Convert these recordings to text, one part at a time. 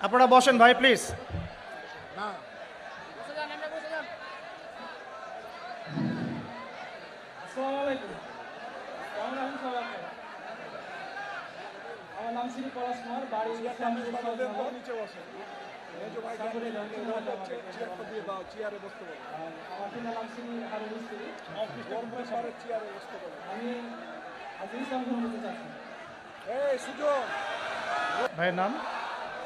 আপনারা বসেন ভাই প্লিজ? আমার নাম শ্রী পলাশ কুমার বাড়ি ভাইয়ের নাম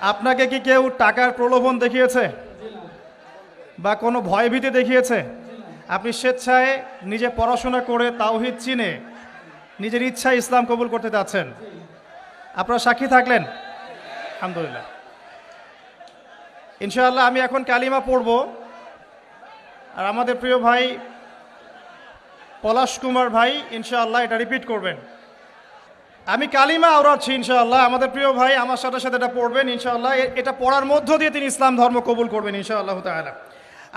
আপনাকে কি কেউ টাকার প্রলোভন দেখিয়েছে? বা কোনো ভয়ভীতি দেখিয়েছে? আপনি স্বেচ্ছায় নিজে পড়াশোনা করে তাওহিদ চিনে নিজের ইচ্ছায় ইসলাম কবুল করতে যাচ্ছেন জি আপনারা সাক্ষী থাকলেন? আলহামদুলিল্লাহ। ইনশাআল্লাহ আমি এখন কালিমা পড়ব। আর আমাদের প্রিয় ভাই পলাশ কুমার ভাই ইনশাআল্লাহ এটা রিপিট করবেন। আমি কালিমা আওড়াচ্ছি ইনশাআল্লাহ। আমাদের প্রিয় ভাই আমার সাথে সাথে এটা পড়বেন ইনশাআল্লাহ। এটা পড়ার মধ্য দিয়ে তিনি ইসলাম ধর্ম কবুল করবেন ইনশাআল্লাহ তাআলা।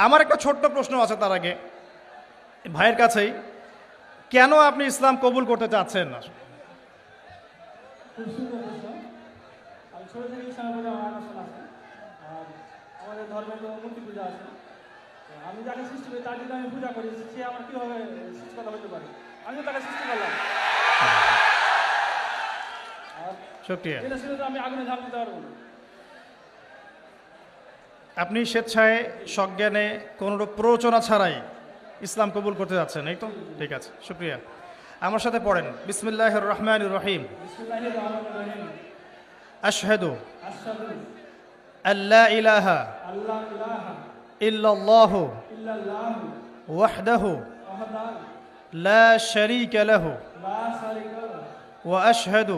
আমার একটা ছোট্ট প্রশ্ন আছে তার আগে। ভাইয়ের কাছেই, কেন আপনি ইসলাম কবুল করতে চাচ্ছেন না? আমি যাকে সৃষ্টি করি, তার যদি আমি পূজা করি, সে আমার কীভাবে সৃষ্টিকতা হতে পারে? আমি তাকে সৃষ্টি করলাম। শুক্রিয়া জেনে শুনে তো আমি আগুনে ঝাঁপ দিতে পারব আপনি স্বেচ্ছায় সজ্ঞানে কোনোরূপ প্ররোচনা ছাড়াই ইসলাম কবুল করতে যাচ্ছেন এই তো? ঠিক আছে শুক্রিয়া। আমার সাথে পড়েন। বিসমিল্লাহ রহমান রহিম। আশহাদু আল্লাহ ইলাহা ইল্লাল্লাহ ওয়াহদাহু লা শারীকা লাহু ওয়া আশহাদু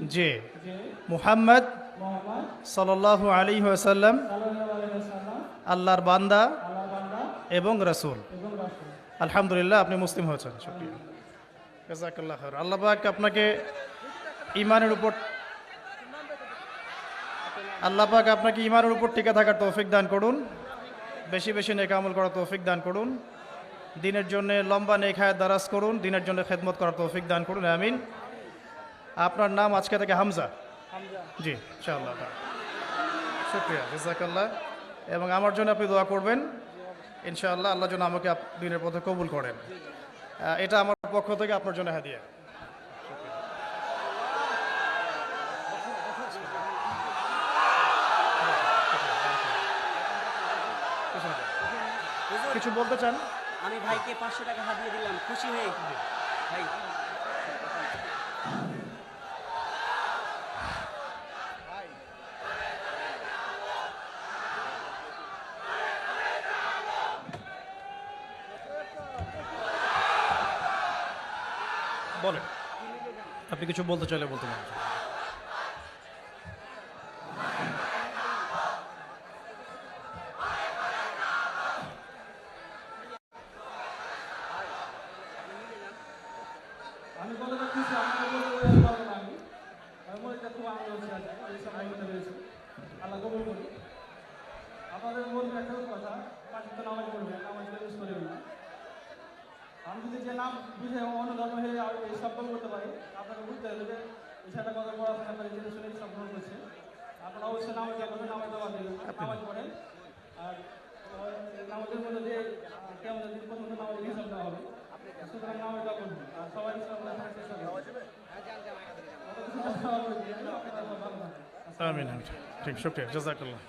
যে মুহাম্মদ সাল্লাল্লাহু আলী ওয়াসাল্লাম, আল্লাহর বান্দা এবং রাসূল। আলহামদুলিল্লাহ, আপনি মুসলিম হয়েছেন, শুকরিয়া। জাজাকাল্লাহ খায়র আল্লাহ আপনাকে ইমানের উপর আল্লাহ পাক আপনাকে ইমানের উপর টিকে থাকার তৌফিক দান করুন। বেশি বেশি নেক আমল করার তৌফিক দান করুন। দিনের জন্য লম্বা নেক হায়াত দারাজ করুন। দিনের জন্য খেদমত করার তৌফিক দান করুন। আমিন। আপনার নাম আজকে থেকে হামজা? জি ইনশাআল্লাহ শুক্রিয়া জাজাকাল্লাহ। এবং আমার জন্য আপনি দোয়া করবেন। ইনশাআল্লাহ আল্লাহ যেন আমাকে দিনের পথে কবুল করেন। এটা আমার পক্ষ থেকে আপনার জন্য হাদিয়া। কিছু বলতে চান? আমি ভাইকে পাঁচশো টাকা হাতিয়ে দিলাম খুশি হয়ে। ভাই বলেন। আপনি কিছু বলতে চাইলে বলতে পারেন আমি বলে রাখতেছি আপনাকে বলতে পারব না আমি টাইম দিতে পেরেছি আল্লাহ কবুল করি আপনাদের বলব একটা কথা পাঁচিত নামাজ পড়বেন নামাজকে মিস করবেন না আমি হয়ে শব্দ করতে পারি, আপনাকে বুঝতে হবে। যে বিষয়টা কথা পড়াশোনা করে গ্রহণ করছে আপনারা অবশ্যই নামাজ করবেন, নামাজ দেবেন নামাজ পড়েন। আর নামাজের মধ্যে যে কেমন দিন পর্যন্ত নামাজের হিসাব দেওয়া হবে। সুতরাং নামাজ আর সবাই ইসলাম চেষ্টা করবেন ঠিক, শুক্রিয়া। জাজাকাল্লাহ।